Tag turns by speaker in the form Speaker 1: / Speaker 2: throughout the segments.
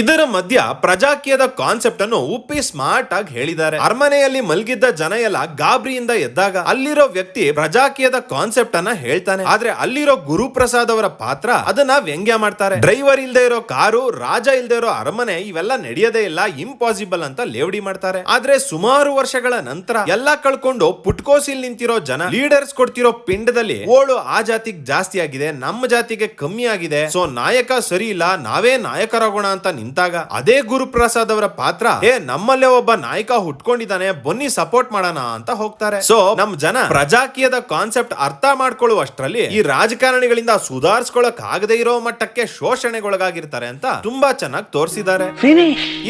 Speaker 1: ಇದರ ಮಧ್ಯ ಪ್ರಜಾಕೀಯದ ಕಾನ್ಸೆಪ್ಟ್ ಅನ್ನು ಉಪ್ಪಿ ಸ್ಮಾರ್ಟ್ ಆಗಿ ಹೇಳಿದ್ದಾರೆ. ಅರಮನೆಯಲ್ಲಿ ಮಲಗಿದ್ದ ಜನ ಎಲ್ಲ ಗಾಬರಿಯಿಂದ ಎದ್ದಾಗ ಅಲ್ಲಿರೋ ವ್ಯಕ್ತಿ ಪ್ರಜಾಕೀಯದ ಕಾನ್ಸೆಪ್ಟ್ ಅನ್ನ ಹೇಳ್ತಾನೆ. ಆದ್ರೆ ಅಲ್ಲಿರೋ ಗುರುಪ್ರಸಾದ್ ಅವರ ಪಾತ್ರ ಅದನ್ನ ವ್ಯಂಗ್ಯ ಮಾಡ್ತಾರೆ. ಡ್ರೈವರ್ ಇಲ್ದೇ ಇರೋ ಕಾರು, ರಾಜ ಇಲ್ದೇ ಇರೋ ಅರಮನೆ ಇವೆಲ್ಲ ನಡೆಯೋದೇ ಇಲ್ಲ ಇಂಪಾಸಿಬಲ್ ಅಂತ ಲೇವಡಿ ಮಾಡ್ತಾರೆ. ಆದ್ರೆ ಸುಮಾರು ವರ್ಷಗಳ ನಂತರ ಎಲ್ಲ ಕಳ್ಕೊಂಡು ಪುಟ್ಕೋಸಿಲ್ ನಿಂತಿರೋ ಜನ ಲೀಡರ್ಸ್ ಕೊಡ್ತಿರೋ ಪಿಂಡದಲ್ಲಿ ಓಳು ಆ ಜಾತಿಗೆ ಜಾಸ್ತಿ ಆಗಿದೆ ನಮ್ಮ ಜಾತಿಗೆ ಕಮ್ಮಿ ಆಗಿದೆ ಸೊ ನಾಯಕ ಸರಿ ಇಲ್ಲ, ನಾವೇ ನಾಯಕರಾಗೋಣ ಅಂತ ನಿಂತಾಗ ಅದೇ ಗುರುಪ್ರಸಾದ್ ಅವರ ಪಾತ್ರ ಏ ನಮ್ಮಲ್ಲೇ ಒಬ್ಬ ನಾಯಕ ಹುಟ್ಕೊಂಡಿದ್ದಾನೆ ಬನ್ನಿ ಸಪೋರ್ಟ್ ಮಾಡೋಣ ಅಂತ ಹೋಗ್ತಾರೆ. ಸೊ ನಮ್ ಜನ ಪ್ರಜಾಕೀಯದ ಕಾನ್ಸೆಪ್ಟ್ ಅರ್ಥ ಮಾಡ್ಕೊಳ್ಳುವಷ್ಟರಲ್ಲಿ ಈ ರಾಜಕಾರಣಿಗಳಿಂದ ಸುಧಾರಿಸ್ಕೊಳಕ್ ಆಗದೆ ಇರೋ ಮಟ್ಟಕ್ಕೆ ಶೋಷಣೆಗೊಳಗಾಗಿರ್ತಾರೆ ಅಂತ ತುಂಬಾ ಚೆನ್ನಾಗಿ ತೋರಿಸಿದ್ದಾರೆ.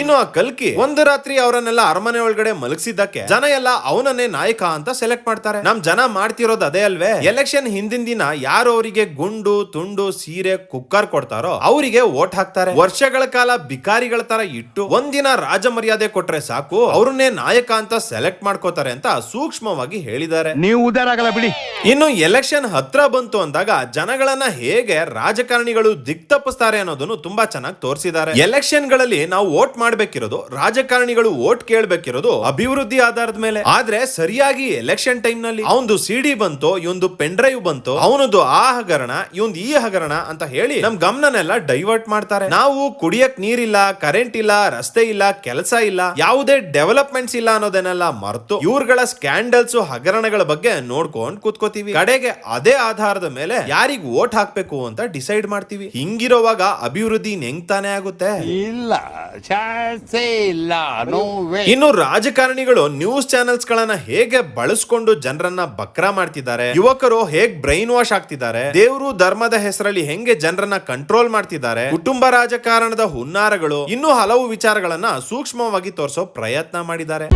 Speaker 1: ಇನ್ನು ಆ ಕಲ್ಕಿ ಒಂದು ರಾತ್ರಿ ಅವರನ್ನೆಲ್ಲ ಅರಮನೆ ಒಳಗಡೆ ಮಲಗಿಸಿದ್ದಕ್ಕೆ ಜನ ಎಲ್ಲ ಅವನನ್ನೇ ನಾಯಕ ಅಂತ ಸೆಲೆಕ್ಟ್ ಮಾಡ್ತಾರೆ. ನಮ್ ಜನ ಮಾಡ್ತಿರೋದು ಅದೇ ಅಲ್ವೇ? ಎಲೆಕ್ಷನ್ ಹಿಂದಿನ ದಿನ ಯಾರು ಅವರಿಗೆ ಗುಂಡು ತುಂಡು ಸೀರೆ ಕುಕ್ಕರ್ ಕೊಡ್ತಾರೋ ಅವರಿಗೆ ವೋಟ್ ಹಾಕ್ತಾರೆ. ವರ್ಷಗಳ ಕಾಲ ಬಿಕಾರಿಗಳ ತರ ಇಟ್ಟು ಒಂದಿನ ರಾಜ ಮರ್ಯಾದೆ ಕೊಟ್ರೆ ಸಾಕು, ಅವ್ರನ್ನೇ ನಾಯಕ ಅಂತ ಸೆಲೆಕ್ಟ್ ಮಾಡ್ಕೋತಾರೆ ಅಂತ ಸೂಕ್ಷ್ಮವಾಗಿ ಹೇಳಿದ್ದಾರೆ.
Speaker 2: ನೀವು ಉದ್ದಾರ ಆಗಲ್ಲ ಬಿಡಿ.
Speaker 1: ಇನ್ನು ಎಲೆಕ್ಷನ್ ಹತ್ರ ಬಂತು ಅಂದಾಗ ಜನಗಳನ್ನ ಹೇಗೆ ರಾಜಕಾರಣಿಗಳು ದಿಕ್ ತಪ್ಪಿಸ್ತಾರೆ ಅನ್ನೋದನ್ನು ತುಂಬಾ ಚೆನ್ನಾಗಿ ತೋರಿಸಿದ್ದಾರೆ. ಎಲೆಕ್ಷನ್ಗಳಲ್ಲಿ ನಾವು ವೋಟ್ ಮಾಡ್ಬೇಕಿರೋದು, ರಾಜಕಾರಣಿಗಳು ವೋಟ್ ಕೇಳ್ಬೇಕಿರೋದು ಅಭಿವೃದ್ಧಿ ಆಧಾರದ ಮೇಲೆ. ಆದ್ರೆ ಸರಿಯಾಗಿ ಎಲೆಕ್ಷನ್ ಟೈಮ್ನಲ್ಲಿ ಅವಂದು ಸಿಡಿ ಬಂತು, ಇವಂದು ಪೆನ್ ಡ್ರೈವ್ ಬಂತು, ಅವನದು ಆ ಹಗರಣ, ಇವಂದು ಈ ಹಗರಣ ಅಂತ ಹೇಳಿ ನಮ್ ಗಮನನೆಲ್ಲ ಡೈವರ್ಟ್ ಮಾಡ್ತಾರೆ. ನಾವು ಕುಡಿಯಕ್ ನೀರಿಲ್ಲ, ಕರೆಂಟ್ ಇಲ್ಲ, ರಸ್ತೆ ಇಲ್ಲ, ಕೆಲಸ ಇಲ್ಲ, ಯಾವುದೇ ಡೆವಲಪ್ಮೆಂಟ್ಸ್ ಇಲ್ಲ ಅನ್ನೋದನ್ನೆಲ್ಲ ಮರೆತು ಇವ್ರಗಳ ಸ್ಕ್ಯಾಂಡಲ್ಸ್ ಹಗರಣಗಳ ಬಗ್ಗೆ ನೋಡ್ಕೊಂಡ್ ಕೂತ್ಕೋತೀವಿ ಕಡೆಗೆ ಅದೇ ಆಧಾರದ ಮೇಲೆ ಯಾರಿಗ್ ವೋಟ್ ಹಾಕ್ಬೇಕು ಅಂತ ಡಿಸೈಡ್ ಮಾಡ್ತೀವಿ. ಹಿಂಗಿರೋವಾಗ ಅಭಿವೃದ್ಧಿ ಹೆಂಗ್ ತಾನೇ ಆಗುತ್ತೆ.
Speaker 2: ಇಲ್ಲ ಇಲ್ಲ ನೋ ವೇ
Speaker 1: ಇನ್ನು ರಾಜಕಾರಣಿಗಳು ನ್ಯೂಸ್ ಚಾನೆಲ್ಸ್ ಗಳನ್ನ ಹೇಗೆ ಬಳಸ್ಕೊಂಡು ಜನರನ್ನ ಬಕ್ರಾ ಮಾಡ್ತಿದ್ದಾರೆ ಯುವಕರು ಹೇಗ್ ಬ್ರೈನ್ ವಾಶ್ ಆಗ್ತಿದ್ದಾರೆ ದೇವರು ಧರ್ಮದ ಹೆಸರಲ್ಲಿ ಹೆಂಗೆ ಜನರನ್ನ ಕಂಟ್ರೋಲ್ ಮಾಡ್ತಿದ್ದಾರೆ ಕುಟುಂಬ ರಾಜಕಾರಣದ ಹುನ್ನಾರಗಳು ಇನ್ನೂ ಹಲವು ವಿಚಾರಗಳನ್ನ ಸೂಕ್ಷ್ಮವಾಗಿ ತೋರಿಸೋ ಪ್ರಯತ್ನ ಮಾಡಿದ್ದಾರೆ.